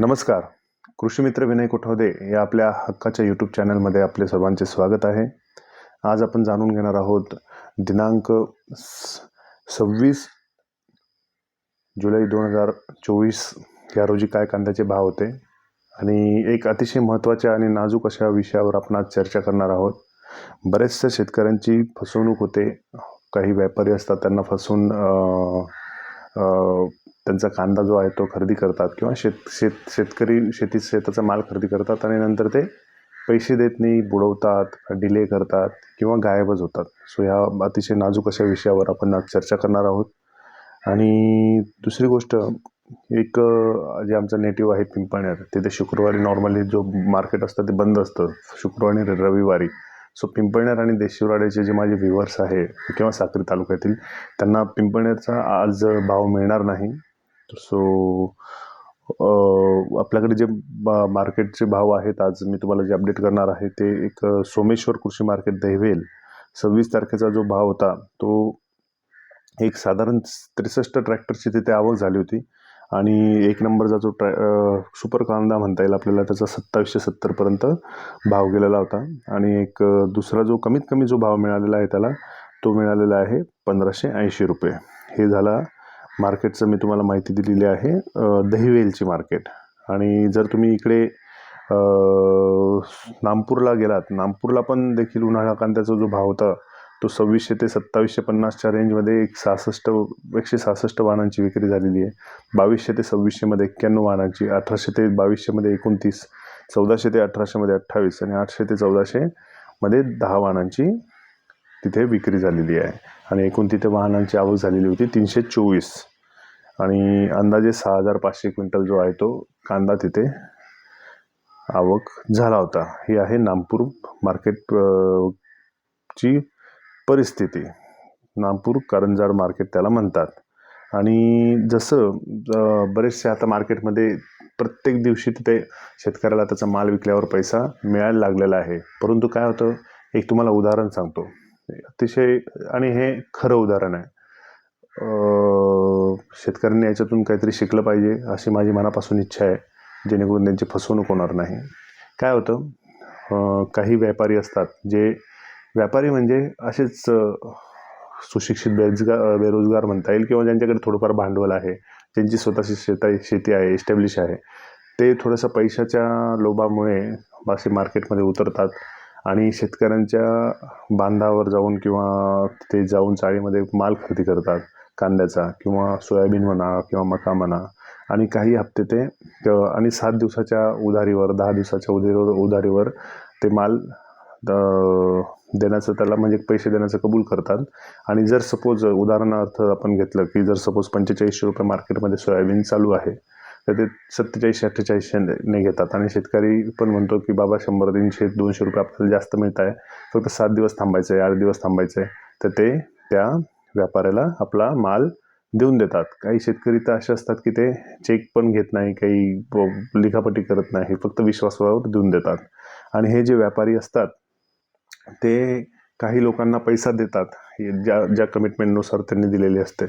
नमस्कार. कृषीमित्र विनय कोठावदे या आपल्या हक्काच्या यूट्यूब चॅनलमध्ये आपले सर्वांचे स्वागत आहे. आज आपण जाणून घेणार आहोत दिनांक स- सव्वीस जुलै दोन हजार चोवीस या रोजी काय कांद्याचे भाव होते आणि एक अतिशय महत्त्वाच्या आणि नाजूक अशा विषयावर आपण आज चर्चा करणार आहोत. बऱ्याचशा शेतकऱ्यांची फसवणूक होते काही व्यापारी असतात त्यांना फसवून त्यांचा कांदा जो आहे तो खरेदी करतात किंवा शेत शेत शेतकरी शेती शेताचा माल खरेदी करतात आणि नंतर ते पैसे देत नाही बुडवतात डिले करतात किंवा गायबच होतात. सो ह्या अतिशय नाजूक अशा विषयावर आपण आज चर्चा करणार आहोत. आणि दुसरी गोष्ट एक जे आमचं नेटिव्ह आहे पिंपळनेर तिथे शुक्रवारी नॉर्मली जो मार्केट असतं ते बंद असतं. शुक्रवारी आणि रविवारी. सो पिंपळनेर आणि देशिवराड्याचे जे माझे व्ह्युअर्स आहे किंवा साक्री तालुक्यातील त्यांना पिंपळनेरचा आज भाव मिळणार नाही. सो आपल्याकडे जे बा मार्केटचे भाव आहेत आज मी तुम्हाला जे अपडेट करणार आहे ते एक सोमेश्वर कृषी मार्केट दहिवेल. सव्वीस तारखेचा जो भाव होता तो एक साधारण त्रेसष्ट ट्रॅक्टरची तिथे आवक झाली होती. आणि एक नंबरचा जो ट्रॅ सुपर कांदा म्हणता येईल आपल्याला त्याचा सत्तावीसशे सत्तरपर्यंत भाव गेलेला होता. आणि एक दुसरा जो कमीत कमी जो भाव मिळालेला आहे त्याला तो मिळालेला आहे पंधराशे ऐंशी रुपये. हे झाला मार्केटचं मी तुम्हाला माहिती दिलेली आहे दहिवेलची मार्केट. आणि जर तुम्ही इकडे नामपूरला नागपूरला गेलात नागपूरला पण देखील उन्हाळा कांद्याचा जो भाव होता तो सव्वीसशे ते सत्तावीसशे पन्नासच्या रेंजमध्ये एक सहासष्ट एकशे सहासष्ट वाहनांची विक्री झालेली आहे. बावीसशे ते सव्वीसशेमध्ये एक्क्याण्णव वाहनांची अठराशे ते बावीसशेमध्ये एकोणतीस चौदाशे ते अठराशेमध्ये अठ्ठावीस आणि आठशे ते चौदाशेमध्ये दहा वाहनांची तिथे विक्री झालेली आहे. आणि एकूण तिथे वाहनांची आवक झालेली होती तीनशे चोवीस. आणि अंदाजे सहा हजार पाचशे क्विंटल जो आहे तो कांदा तिथे आवक झाला होता. ही आहे नागपूर मार्केट ची परिस्थिती. नामपूर करंजाड मार्केट त्याला म्हणतात. आणि जसं बरेचसे आता मार्केटमध्ये प्रत्येक दिवशी तिथे शेतकऱ्याला त्याचा माल विकल्यावर पैसा मिळायला लागलेला आहे. परंतु काय होतं? एक तुम्हाला उदाहरण सांगतो. अतिशय आणि हे खरं उदाहरण आहे. शेतकऱ्यांनी याच्यातून काहीतरी शिकलं पाहिजे अशी माझी मनापासून इच्छा आहे जेणेकरून त्यांची फसवणूक होणार नाही. काय होतं? काही व्यापारी असतात जे व्यापारी म्हणजे असेच सुशिक्षित बेरोजगार बेरोजगार म्हणता येईल किंवा ज्यांच्याकडे थोडंफार भांडवल आहे ज्यांची स्वतःची शेता शेती आहे एस्टॅब्लिश आहे ते थोडंसं पैशाच्या लोभामुळे असे मार्केटमध्ये उतरतात आणि शेतकऱ्यांच्या बांधावर जाऊन किंवा ते जाऊन चाळीमध्ये माल खरेदी करतात. कांद्याचा किंवा सोयाबीन म्हणा किंवा मका म्हणा आणि काही हप्ते ते आणि सात दिवसाच्या उधारीवर दहा दिवसाच्या उधारीवर उधारीवर ते माल द देण्याचं त्याला म्हणजे पैसे देण्याचं कबूल करतात. आणि जर सपोज उदाहरणार्थ आपण घेतलं की जर सपोज पंचेचाळीसशे रुपये मार्केटमध्ये सोयाबीन चालू आहे तर ते सत्तेचाळीसशे अठ्ठेचाळीसशे घेतात. आणि शेतकरी पण म्हणतो की बाबा शंभर तीनशे दोनशे रुपये आपल्याला जास्त मिळत आहे. फक्त सात दिवस थांबायचं आहे आठ दिवस थांबायचं आहे. तर ते त्या व्यापाऱ्याला आपला माल देऊन देतात. काही शेतकरी तर असे असतात की ते चेक पण घेत नाही काही लिखापटी करत नाही फक्त विश्वासावर देऊन देतात. आणि हे जे व्यापारी असतात ते काही लोकांना पैसा देतात हे ज्या ज्या कमिटमेंटनुसार त्यांनी दिलेली असते.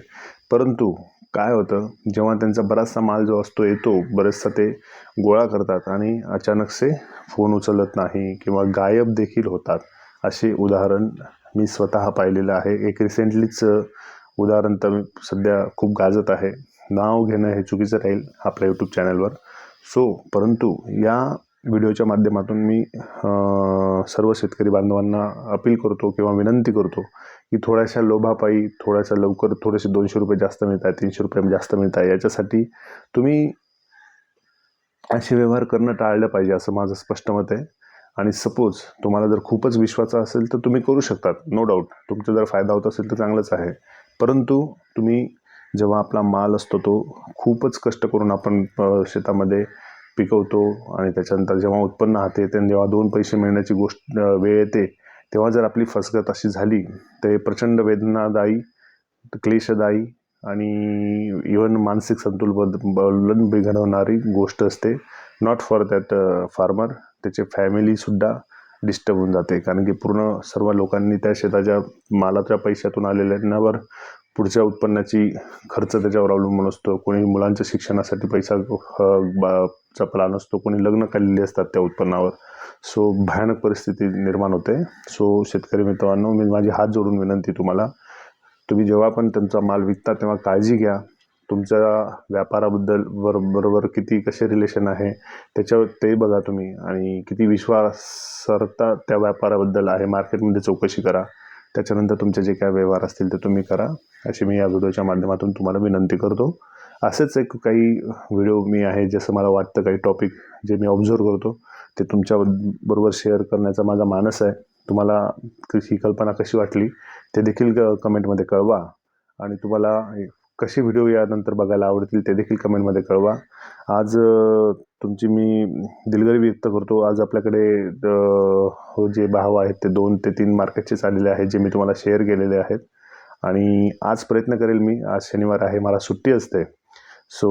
परंतु काय होतं जेव्हा त्यांचा बराचसा माल जो असतो येतो बरेचसा ते गोळा करतात आणि अचानकसे फोन उचलत नाही किंवा गायब देखील होतात असे उदाहरण मी स्वतः पाहिलेलं आहे. एक रिसेंटलीच उदाहरण तर सध्या खूप गाजत आहे. नाव घेणं हे चुकीचं राहील आपल्या यूट्यूब चॅनलवर सो परंतु या व्हिडिओच्या माध्यमातून मी सर्व शेतकरी बांधवांना अपील करतो किंवा विनंती करतो की थोड्याशा लोभापायी थोड्याशा लवकर थोडेसे दोनशे रुपये जास्त मिळत आहे तीनशे रुपये जास्त मिळत आहे याच्यासाठी तुम्ही असे व्यवहार करणं टाळलं पाहिजे असं माझं स्पष्ट मत आहे. आणि सपोज तुम्हाला जर खूपच विश्वास असेल तर तुम्ही करू शकतात नो डाऊट तुमचा जर फायदा होत असेल तर चांगलंच आहे. परंतु तुम्ही जेव्हा आपला माल असतो तो खूपच कष्ट करून आपण शेतामध्ये पिकवतो आणि त्याच्यानंतर जेव्हा उत्पन्न हाते येते जेव्हा दोन पैसे मिळण्याची गोष्ट वेळ येते तेव्हा जर आपली फसगत अशी झाली तर हे प्रचंड वेदनादायी क्लेशदायी आणि इवन मानसिक संतुलन बिघडवणारी गोष्ट असते. नॉट फॉर दॅट फार्मर त्याचे फॅमिलीसुद्धा डिस्टर्ब होऊन जाते. कारण की पूर्ण सर्व लोकांनी त्या शेताच्या मालाच्या पैशातून आलेल्यांवर पुढच्या उत्पन्नाची खर्च त्याच्यावर अवलंबून असतो. कोणी मुलांच्या शिक्षणासाठी पैसा बा चा प्लान असतो. कोणी लग्न काढलेली असतात त्या उत्पन्नावर. सो भयानक परिस्थिती निर्माण होते. सो शेतकरी मित्रांनो मी माझी हात जोडून विनंती तुम्हाला. तुम्ही जेव्हा पण त्यांचा माल विकता तेव्हा काळजी घ्या. तुमच्या व्यापाराबद्दल बर बरोबर किती कसे रिलेशन आहे त्याच्यावर ते बघा तुम्ही. आणि किती विश्वासार्हता त्या व्यापाराबद्दल आहे मार्केटमध्ये चौकशी करा. त्याच्यानंतर तुमचे जे काय व्यवहार असतील ते तुम्ही करा. अशी मी या व्हिडिओच्या माध्यमातून तुम्हाला विनंती करतो. असेच एक काही व्हिडिओ मी आहे जसं मला वाटतं काही टॉपिक जे मी ऑब्झर्व करतो ते तुमच्या बरोबर शेअर करण्याचा माझा मानस आहे. तुम्हाला ही कल्पना कशी वाटली ते देखील क कमेंटमध्ये कळवा. आणि तुम्हाला कसे व्हिडिओ यानंतर बघायला आवडतील ते देखील कमेंटमध्ये कळवा. आज तुमची मी दिलगरी व्यक्त करतो. आज आपल्याकडे जे भाव आहेत ते दोन ते तीन मार्केटचेच आलेले आहेत जे मी तुम्हाला शेअर केलेले आहेत. आणि आज प्रयत्न करेल मी. आज शनिवार आहे मला सुट्टी असते. सो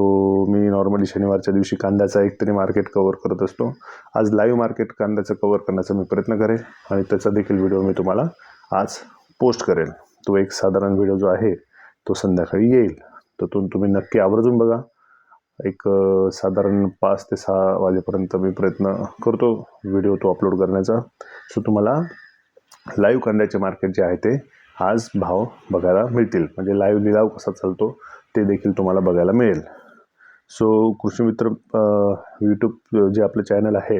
मी नॉर्मली शनिवारच्या दिवशी कांद्याचा एक तरी मार्केट कवर करत असतो. आज लाईव्ह मार्केट कांद्याचं कवर करण्याचा मी प्रयत्न करेल. आणि त्याचा देखील व्हिडिओ मी तुम्हाला आज पोस्ट करेल. तो एक साधारण व्हिडिओ जो आहे तो संध्याकाळी येईल. तर तो तुम्ही नक्की आवर्जून बघा. एक साधारण पाच ते सहा वाजेपर्यंत मी प्रयत्न करतो व्हिडिओ तो अपलोड करण्याचा. सो तुम्हाला लाईव्ह कांद्याचे मार्केट जे आहे ते आज भाव बघायला मिळतील. म्हणजे लाईव्ह लिलाव कसा चालतो ते देखील तुम्हाला बघायला मिळेल. सो कृषी मित्र यूट्यूब जे आपलं चॅनल आहे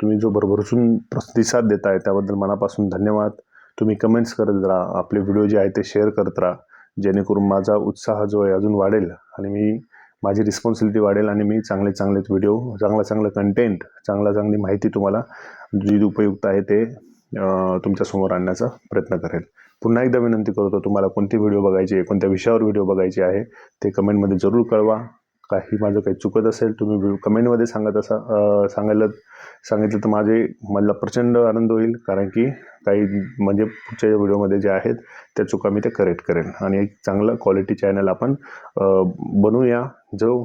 तुम्ही जो भरभरसून प्रतिसाद देताय त्याबद्दल मनापासून धन्यवाद. तुम्ही कमेंट्स करत राहा. आपले व्हिडिओ जे आहे ते शेअर करत राहा. जेणेकरून माझा उत्साह जो आहे अजून वाढेल आणि मी माझी रिस्पॉन्सिबिलिटी वाढेल आणि मी चांगले चांगले व्हिडिओ चांगला चांगलं कंटेंट चांगला चांगली माहिती तुम्हाला जी उपयुक्त आहे ते तुमच्यासमोर आणण्याचा प्रयत्न करेल. पुन्हा एकदा विनंती करतो तुम्हाला कोणती व्हिडिओ बघायची आहे कोणत्या विषयावर व्हिडिओ बघायची आहे ते कमेंटमध्ये जरूर कळवा. काही माझं काही चुकत असेल तुम्ही कमेंटमध्ये सांगत असा सांगायला सांगितलं तर माझे मला प्रचंड आनंद होईल. कारण की काही म्हणजे पुढच्या व्हिडिओमध्ये जे आहेत त्या चुका मी ते करेक्ट करेन. आणि एक चांगलं क्वालिटी चॅनल आपण बनवूया जो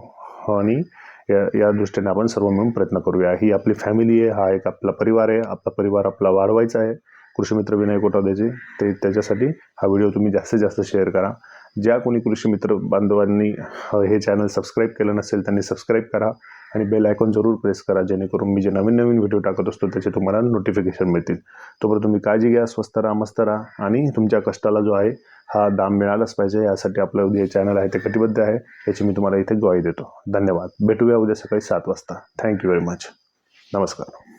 आणि या या दृष्टीने आपण सर्व मिळून प्रयत्न करूया. ही आपली फॅमिली आहे हा एक आपला परिवार आहे. आपला परिवार आपला वाढवायचा आहे. कृषीमित्र विनय कोटावदेचे ते त्याच्यासाठी हा व्हिडिओ तुम्ही जास्तीत जास्त शेअर करा. ज्या कोणी कृषी मित्र बांधवांनी हे चॅनल सबस्क्राईब केलं नसेल त्यांनी सबस्क्राईब करा आणि बेल आयकॉन जरूर प्रेस करा जेणेकरून मी जे नवीन नवीन व्हिडिओ टाकत असतो त्याचे तुम्हाला नोटिफिकेशन मिळतील. तोपर्यंत तुम्ही काळजी घ्या स्वस्त राहा मस्त राहा आणि तुमच्या कष्टाला जो आहे हा दाम मिळालाच पाहिजे. यासाठी आपलं जे चॅनल आहे ते कटिबद्ध आहे. याची मी तुम्हाला इथे ग्वाही देतो. धन्यवाद. भेटूया उद्या सकाळी सात वाजता. थँक्यू व्हेरी मच नमस्कार.